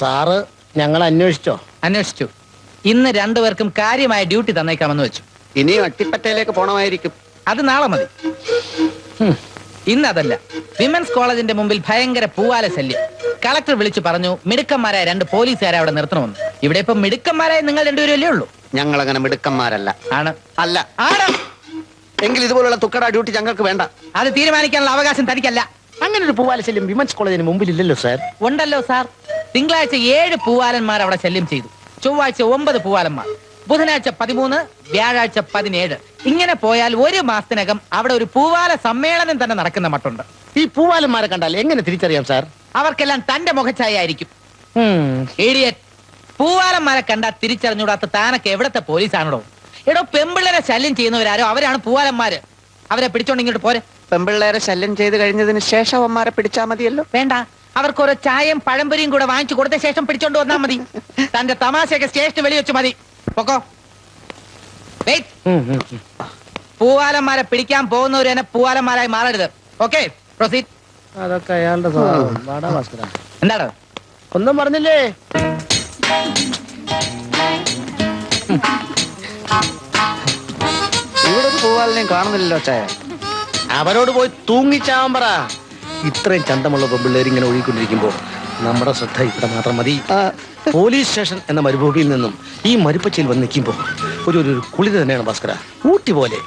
Sir ഞങ്ങൾ അന്വേഷിച്ചോ? അന്വേഷിച്ചു. ഇന്ന് രണ്ടുപേർക്കും കാര്യമായ ഡ്യൂട്ടി തന്നേക്കാമെന്ന് വെച്ചു. ഇനി അട്ടിപ്പറ്റയിലേക്ക് പോണമായിരിക്കും. അത് നാളെ മതി. ഇന്നതല്ല വിമൻസ് കോളേജിന്റെ മുമ്പിൽ ഭയങ്കര പൂവാല ശല്യം. കളക്ടർ വിളിച്ചു പറഞ്ഞു മിടുക്കന്മാരായ രണ്ട് പോലീസുകാരെ അവിടെ നിർത്തണമെന്ന്. ഇവിടെ ഇപ്പൊ മിടുക്കന്മാരായ നിങ്ങൾ രണ്ടുപേരും അല്ലേ ഉള്ളൂ? ഞങ്ങൾ അങ്ങനെ മിടുക്കന്മാരല്ല. ആണ്. അല്ല. ആണ്. എങ്കിൽ ഇതുപോലുള്ള തുക്കട ഡ്യൂട്ടി ഞങ്ങൾക്ക് വേണ്ട. അത് തീരുമാനിക്കാനുള്ള അവകാശം തനിക്കല്ല. അങ്ങനെ ഒരു പൂവാല ശല്യം വിമൻസ് കോളേജിന് മുമ്പിലില്ലല്ലോ സാർ. ഉണ്ടല്ലോ സാർ. തിങ്കളാഴ്ച ഏഴ് പൂവാലന്മാർ അവിടെ ശല്യം ചെയ്തു. ചൊവ്വാഴ്ച ഒമ്പത് പൂവാലന്മാർ. ബുധനാഴ്ച പതിമൂന്ന് വ്യാഴാഴ്ച പതിനേഴ്. ഇങ്ങനെ പോയാൽ ഒരു മാസത്തിനകം അവിടെ ഒരു പൂവാല സമ്മേളനം തന്നെ നടക്കുന്ന മട്ടുണ്ട്. ഈ പൂവാലന്മാരെ കണ്ടാൽ എങ്ങനെ തിരിച്ചറിയാം സാർ? അവർക്കെല്ലാം തന്റെ മുഖച്ഛായ ആയിരിക്കും. പൂവാലന്മാരെ കണ്ടാൽ തിരിച്ചറിഞ്ഞൂടാത്ത താനൊക്കെ എവിടത്തെ പോലീസാണോ എടോ പെമ്പിള്ളേരെ ശല്യം ചെയ്യുന്നവരാരോ? അവരാണ് പൂവാലന്മാര്. അവരെ പിടിച്ചോണ്ട് ഇങ്ങോട്ട് പോരെ. പെമ്പിള്ളേരെ ശല്യം ചെയ്ത് കഴിഞ്ഞതിന് ശേഷം അമ്മമാരെ പിടിച്ചാൽ മതിയല്ലോ. വേണ്ട. അവർക്ക് ഓരോ ചായയും പഴംപൊരിയും കൂടെ വാങ്ങിച്ചു കൊടുത്ത ശേഷം പിടിച്ചോണ്ട് വന്നാ മതി. തന്റെ തമാശയൊക്കെ സ്റ്റേഷന് വെളി വെച്ച് മതി. പൊക്കോ. പൂവാലന്മാരെ പിടിക്കാൻ പോകുന്നവർ തന്നെ പൂവാലന്മാരായി മാറരുത്. ഓക്കെ പ്രൊസീഡ് അതൊക്കെ അയാളുടെ. എന്താണ്? ഒന്നും പറഞ്ഞില്ലേ? ഇവിടെ ഒരു പൂവാലിനെയും കാണുന്നില്ലല്ലോ ചായ അവരോട് പോയി തൂങ്ങിച്ചാവാൻ പറ. ഇത്രയും ചന്തമുള്ള പെമ്പിള്ളേർ ഇങ്ങനെ ഒഴുകിക്കൊണ്ടിരിക്കുമ്പോൾ നമ്മുടെ ശ്രദ്ധ ഇവിടെ മാത്രം മതി. പോലീസ് സ്റ്റേഷൻ എന്ന മരുഭൂമിയിൽ നിന്നും ഈ മരുപ്പച്ചയിൽ വന്ന് നിൽക്കുമ്പോൾ ഒരു ഒരു കുളിര് തന്നെയാണ് ഭാസ്കര. ഊട്ടി പോലെ.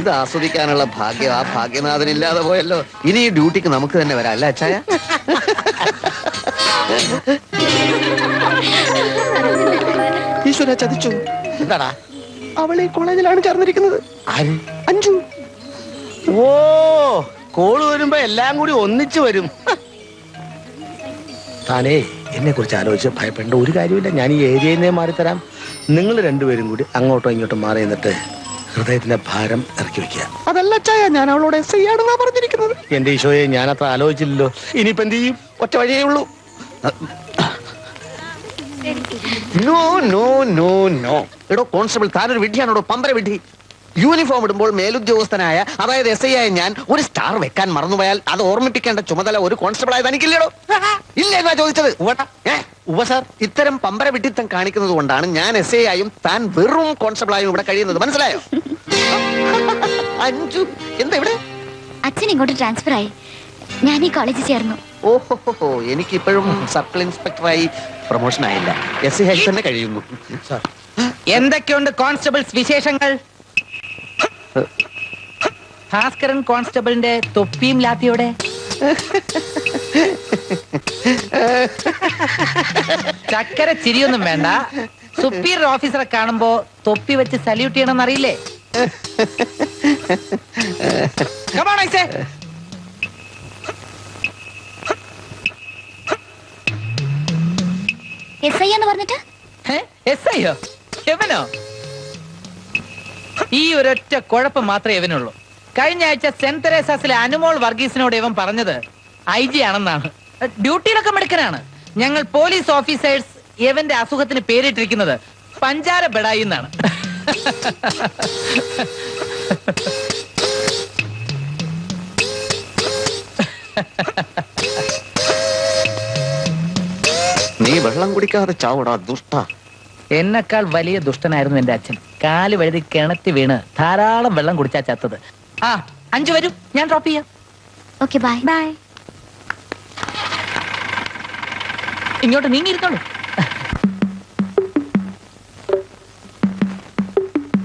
ഇത് ആസ്വദിക്കാനുള്ള ഭാഗ്യം ആ ഭാഗ്യനാഥനില്ലാതെ പോയല്ലോ. ഇനി ഈ ഡ്യൂട്ടിക്ക് നമുക്ക് തന്നെ വരാം അല്ല അച്ചായ? ഈശ്വര ചതിച്ചു. എന്താടാ? അവളെ ഈ കോളേജിലാണ് ചേർന്നിരിക്കുന്നത്. ആര്? അഞ്ചു ഓ കോൾ വരുമ്പോ എല്ലാം കൂടി ഒന്നിച്ചു വരും. താനേ എന്നെ കുറിച്ച് ആലോചിച്ച് ഭയപ്പെടേണ്ട ഒരു കാര്യമില്ല ഞാൻ ഈ ഏരിയയിൽ നിന്നേ മാറിത്തരാം നിങ്ങൾ രണ്ടുപേരും കൂടി അങ്ങോട്ടോ ഇങ്ങോട്ടോ മാറി നിന്നിട്ട് ഹൃദയത്തിന്റെ ഭാരം ഇറക്കി വെക്കുക. അതല്ല ഞാൻ അവളോട് എസ് ഐ ആണെന്നാ പറഞ്ഞിരിക്കുന്നത്. എന്റെ ഈശോയെ ഞാൻ അത്ര ആലോചിച്ചില്ലല്ലോ. ഇനിയിപ്പോ എന്ത് ചെയ്യും? ഒറ്റ വഴിയേ ഉള്ളൂ. No no no no. എടോ കോൺസ്റ്റബിൾ താനൊരു വിഡ്ഢിയാണോ പമ്പര വിഡ്ഢി. യൂണിഫോം ഇടുമ്പോൾ മേലുദ്യോഗസ്ഥനായ അതായത് എസ് ഐ ആയ ഞാൻ ഒരു സ്റ്റാർ വെക്കാൻ മറന്നുപോയാൽ അത് ഓർമ്മിപ്പിക്കേണ്ട ചുമതല ഒരു കോൺസ്റ്റബിൾ ആയത് എനിക്കില്ലടോ. ഇല്ല എന്നാ ചോദിച്ചത്? ഉപസാർ സാർ ഇത്തരം പമ്പര വിട്ടിത്തം കാണിക്കുന്നത് കൊണ്ടാണ് ഞാൻ എസ് ഐ ആയും താൻ വെറും കോൺസ്റ്റബിൾ ആയും ഇവിടെ കഴിയുന്നത്. മനസ്സിലായോ? അഞ്ചു എന്താ ഇവിടെ? അച്ഛൻ ഇങ്ങോട്ട് ട്രാൻസ്ഫർ ആയി. ഞാൻ ഈ കോളേജിൽ ചേർന്നു. ഓഹോ എനിക്ക് ഇപ്പോഴും സർക്കിൾ ഇൻസ്പെക്ടറായി പ്രൊമോഷൻ ആയില്ല. എസ് ഐ ആയി തന്നെ കഴിയുന്നു. സാർ എന്തൊക്കെയുണ്ട് കോൺസ്റ്റബിൾസ് വിശേഷങ്ങൾ? ഭാസ്കരൻ കോൺസ്റ്റബിളിന്റെ തൊപ്പിയും ലാത്തിയോടെ ചക്കര ചിരിയൊന്നും വേണ്ട. സുപ്പീരിയർ ഓഫീസറെ കാണുമ്പോ തൊപ്പി വെച്ച് സല്യൂട്ട് ചെയ്യണമെന്ന് അറിയില്ലേ? എസ് ഐ എന്ന് പറഞ്ഞിട്ട്? എസ് ഐയോ? എവനോ? ഈ ഒരൊറ്റ കുഴപ്പം മാത്രമേ ഇവനുള്ളൂ. കഴിഞ്ഞ ആഴ്ച സെന്റ് തെരേസാസിലെ അനുമോൾ വർഗീസിനോട് ഇവൻ പറഞ്ഞത് ഐ ജി ആണെന്നാണ്. ഡ്യൂട്ടിയിലൊക്കെ മിടുക്കനാണ്. ഞങ്ങൾ പോലീസ് ഓഫീസേഴ്സ് ഇവന്റെ അസുഖത്തിന് പേരിട്ടിരിക്കുന്നത് പഞ്ചാര ബെടായി എന്നാണ്. നീ വെള്ളം കുടിക്കാതെ ചാവടാ ദുഷ്ട. എന്നെക്കാൾ വലിയ ദുഷ്ടനായിരുന്നു എന്റെ അച്ഛൻ. കാൽ വഴുതി കിണറ്റി വീണ് ധാരാളം വെള്ളം കുടിച്ചാ ചത്തത്. ആ അഞ്ചു വരും. ഞാൻ ഡ്രോപ്പ് ചെയ്യാം. ഓക്കെ ബൈ ബൈ ഇങ്ങോട്ട് നീങ്ങിയിരുന്നോളൂ.